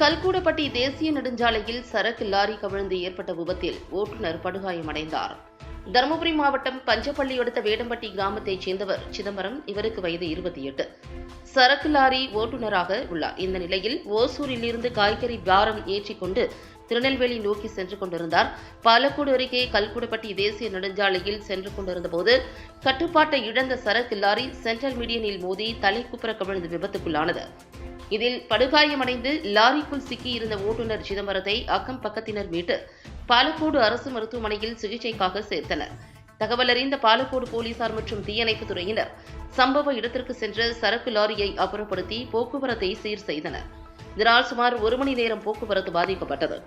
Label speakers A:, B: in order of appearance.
A: கல்கூடப்பட்டி தேசிய நெடுஞ்சாலையில் சரக்கு லாரி கவிழ்ந்து ஏற்பட்ட விபத்தில் ஓட்டுநர் படுகாயமடைந்தார். தருமபுரி மாவட்டம் பஞ்சப்பள்ளி அடுத்த வேடம்பட்டி கிராமத்தைச் சேர்ந்தவர் சிதம்பரம் இவருக்கு வயது இருபத்தி எட்டு. சரக்கு லாரி ஓட்டுநராக உள்ளார். இந்த நிலையில் ஓசூரில் இருந்து காய்கறி பாரம் ஏற்றிக்கொண்டு திருநெல்வேலி நோக்கி சென்று கொண்டிருந்தார். பாலக்கோடு அருகே கல்குடப்பட்டி தேசிய நெடுஞ்சாலையில் சென்று கொண்டிருந்தபோது கட்டுப்பாட்டை இழந்த சரக்கு லாரி சென்ட்ரல் மீடியனில் மோதி தலைக்குப்புற கவிழ்ந்து விபத்துக்குள்ளானது. இதில் படுகாயமடைந்து லாரிக்குள் சிக்கியிருந்த ஓட்டுநர் சிதம்பரத்தை அக்கம் பக்கத்தினர் மீட்டு பாலக்கோடு அரசு மருத்துவமனையில் சிகிச்சைக்காக சேர்த்தனர். தகவல் அறிந்த பாலக்கோடு போலீசார் மற்றும் தீயணைப்பு துறையினர் சம்பவ இடத்திற்கு சென்ற சரக்கு லாரியை அப்புறப்படுத்தி போக்குவரத்தை சீர் செய்தனர். இதனால் சுமார் ஒரு மணி நேரம் போக்குவரத்து பாதிக்கப்பட்டது.